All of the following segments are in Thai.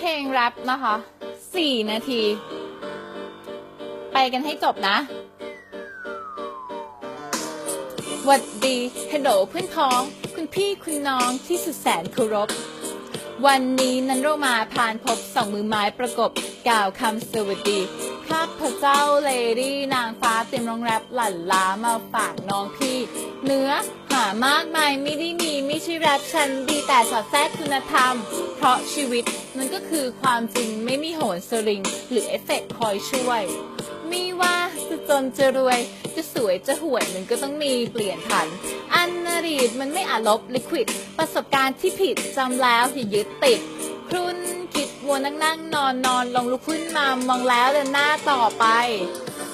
เพลงแรปนะคะ4นาที ไปกันให้จบนะหวัดดีฮัลโหลเพื่อนพ้อง คุณพี่คุณน้องที่สุดแสนเคารพ วันนี้นันเรามาผ่านพบสองมือไม้ประกบ กล่าวคำสวัสดีข้าพเจ้าเลดี้นางฟ้าเต็มรองแรปหลั่นล้ามาฝากน้องพี่ เนื้อหามากมายไม่ได้มีไม่ใช่แรปฉันดีแต่สอดแทรกคุณธรรม เพราะชีวิตมันก็คือความจริงไม่มีโหนสลิง หรือเอฟเฟกต์คอยช่วยม่ว่าจะจนจะรวย จะสวยจะห่วยมันก็ต้องมีเปลี่ยนผัน อันนารีดมันไม่อาจลบลิควิด ประสบการณ์ที่ผิดจำแล้วอย่ายึดติดครุ่นคิดวัวนั่งนั่งนอนนอนลองลุกขึ้นมามองแล้วเดินหน้าต่อไป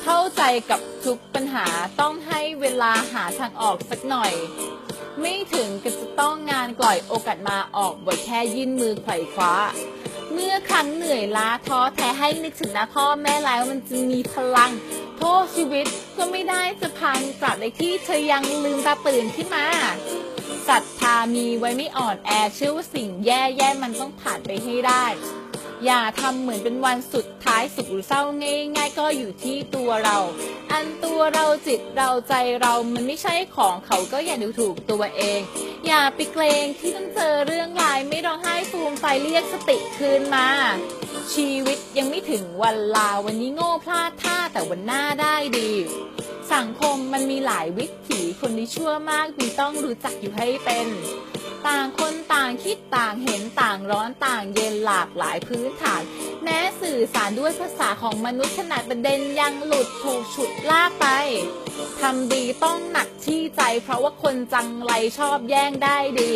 เข้าใจกับทุกปัญหาต้องให้เวลาหาทางออกสักหน่อย ไม่ถึงกับจะต้องงานกล่อยโอกาสมาออกบ่อยแค่ยื่นมือไขว่คว้า เมื่อครั้งเหนื่อยล้าท้อแท้ให้นึกถึงน้าพ่อแม่แล้วมันจะมีพลัง โทษชีวิตก็ไม่ได้จะพังตราบใดที่เธอยังลืมตาตื่นขึ้นมาศรัทธามีไว้ไม่อ่อนแอเชื่อว่าสิ่งแย่ๆมันต้องผ่านไปให้ได้ อย่าทำเหมือนเป็นวันสุดท้ายสุขหรือเศร้าง่าย ๆ ก็อยู่ที่ตัวเรา อันตัวเราจิตเราใจเรามันไม่ใช่ของเขาก็อย่าดูถูกตัวเอง อย่าไปเกรงที่ต้องเจอเรื่องรายไม่ร้องไห้ฟูมไฟเรียกสติคืนมา ชีวิตยังไม่ถึงวันลาวันนี้โง่พลาดท่าแต่วันหน้าได้ดี สังคมมันมีหลายวิถีคนที่ชั่วมากมีต้องรู้จักอยู่ให้เป็น ต่างคนต่างคิดต่างเห็นต่างร้อนต่างเย็นหลากหลายพื้นฐาน แม้สื่อสารด้วยภาษาของมนุษย์ขนาดประเด็นยังหลุดถูกฉุดลากไปทำดีต้องหนักที่ใจ เพราะว่าคนจังไรชอบแย่งได้ดี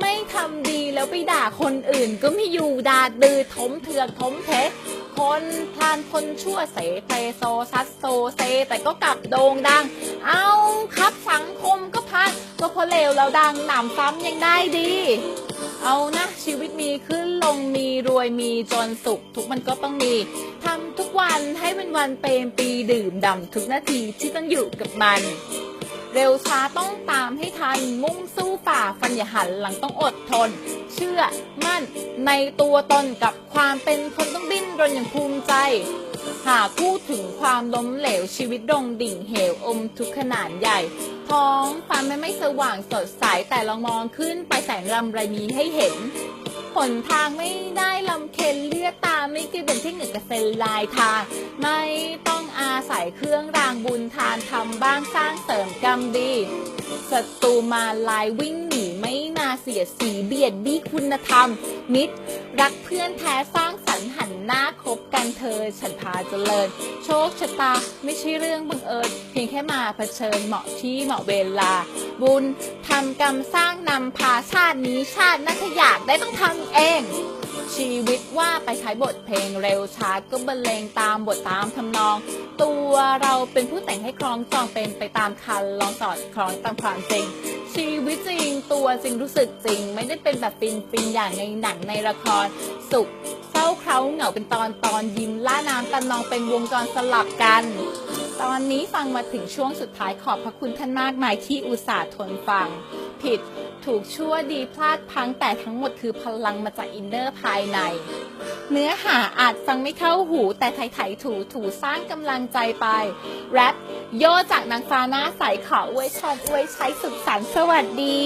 ไม่ทำดีแล้วไปด่าคนอื่นก็ไม่อยู่ด่าดือถมเถือกถมเทคนพลานคนชั่วเสเพโซซัสโซเซ แต่ก็กลับโด่งดัง เอาครับสังคมก็พังก็เพราะเลวแล้วดังหนำซ้ำยังได้ดี เอานะชีวิตมีขึ้นลงมีรวยมีจนสุข ทุกมันก็ต้องมีทำทุกวันให้เป็นวันเป็นปีดื่มด่ำทุกนาทีที่ต้องอยู่กับมัน เร็วช้าต้องตามให้ทันมุ่งสู้ฝ่าฟันอย่าหันหลังต้องอดทน เชื่อมั่นในตัวตนกับความเป็นคนต้องดิ้นรนอย่างภูมิใจ หากพูดถึงความล้มเหลวชีวิตดงดิ่งเหวอมทุกขนาดใหญ่ ท้องฟ้าไม่ไม่สว่างสดใสแต่ลองมองขึ้นไปแสงรำไรมีให้เห็น หนทางไม่ได้ลำเค็นเลือดตาไม่กี่เป็นที่หนึ่งกับเส้นลายทางไม่ต้องอาศัยเครื่องรางบุญทานทำบ้างสร้างเสริมกรรมดีศัตรูมาลายวิ่งหนีไม่นาเสียสีเบียดบี้คุณธรรม มิตร รักเพื่อนแท้สร้างสรรค์หันหน้าคบกันเธอ ฉันพาเจริญ โชคชะตาไม่ใช่เรื่องบังเอิญเพียงแค่มาเผชิญเหมาะที่เหมาะเวลา บุญทำกรรมสร้างนำพาชาตินี้ชาตินัถ้าอยากได้ต้องทำเอง ชีวิตว่าไปใช้บทเพลงเร็วช้าก็บรรเลงตามบทตามทำนอง ตัวเราเป็นผู้แต่งให้คล้องจองเป็นไปตามคันลองสอดคล้องตามความจริง ชีวิตจริงตัวจริงรู้สึกจริง ไม่ได้เป็นแบบฟินฟินอย่างในหนังในละครสุขเศร้าเคร้าเหงาเป็นตอนตอนยิ้มล่าน้ำตะนองเป็นวงจรสลับกัน ตอนนี้ฟังมาถึงช่วงสุดท้ายขอบพระคุณท่านมากมายที่อุตส่าห์ทนฟัง ผิดถูกชั่วดีพลาดพังแต่ทั้งหมดคือพลังมาจากอินเนอร์ภายใน เนื้อหาอาจฟังไม่เข้าหูแต่ไถๆถูถูสร้างกำลังใจไป แรปโยจากนางฟ้าหน้าใสขออวยชอนอวยใช้สุขสันต์สวัสดี